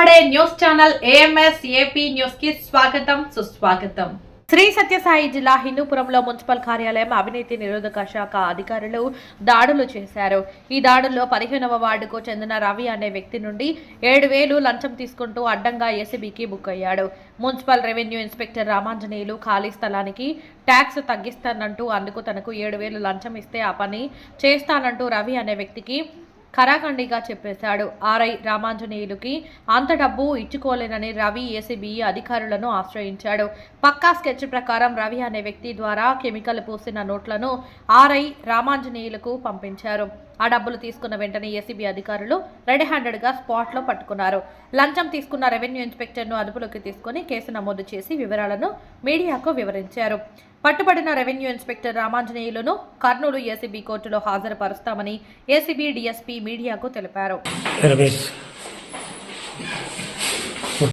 మాట్లాడే news channel AMS AP న్యూస్కి స్వాగతం సుస్వాగతం. శ్రీ సత్యసాయి జిల్లా హిందూపురంలో మున్సిపల్ కార్యాలయం అవినీతి నిరోధక శాఖ అధికారులు దాడులు చేశారు. ఈ దాడుల్లో పదిహేనవ వార్డుకు చెందిన రవి అనే వ్యక్తి నుండి ఏడు వేలు లంచం తీసుకుంటూ అడ్డంగా ఏసీబీకి బుక్ అయ్యాడు. మున్సిపల్ రెవెన్యూ ఇన్స్పెక్టర్ రామాంజనేయులు ఖాళీ స్థలానికి ట్యాక్స్ తగ్గిస్తానంటూ అందుకు తనకు ఏడు వేలు లంచం ఇస్తే ఆ పని చేస్తానంటూ రవి అనే వ్యక్తికి ఖరాఖండిగా చెప్పేశాడు. ఆర్ఐ రామాంజనేయులుకి అంత డబ్బు ఇచ్చుకోలేనని రవి ఏసీబీ అధికారులను ఆశ్రయించాడు. పక్కా స్కెచ్ ప్రకారం రవి అనే వ్యక్తి ద్వారా కెమికల్ పూసిన నోట్లను ఆర్ఐ రామాంజనేయులకు పంపించారు. ఆ డబ్బులు తీసుకున్న వెంటనే ఏసీబీ అధికారులు రెడీ హ్యాండెడ్గా స్పాట్లో పట్టుకున్నారు. లంచం తీసుకున్న రెవెన్యూ ఇన్స్పెక్టర్ను అదుపులోకి తీసుకుని కేసు నమోదు చేసి వివరాలను మీడియాకు వివరించారు. పట్టుబడిన రెవెన్యూ ఇన్స్పెక్టర్ రామాంజనేయులను కర్నూలు ఏసీబీ కోర్టులో హాజరుపరుస్తామని ఏసీబీ డీఎస్పీ మీడియాకు తెలిపారు.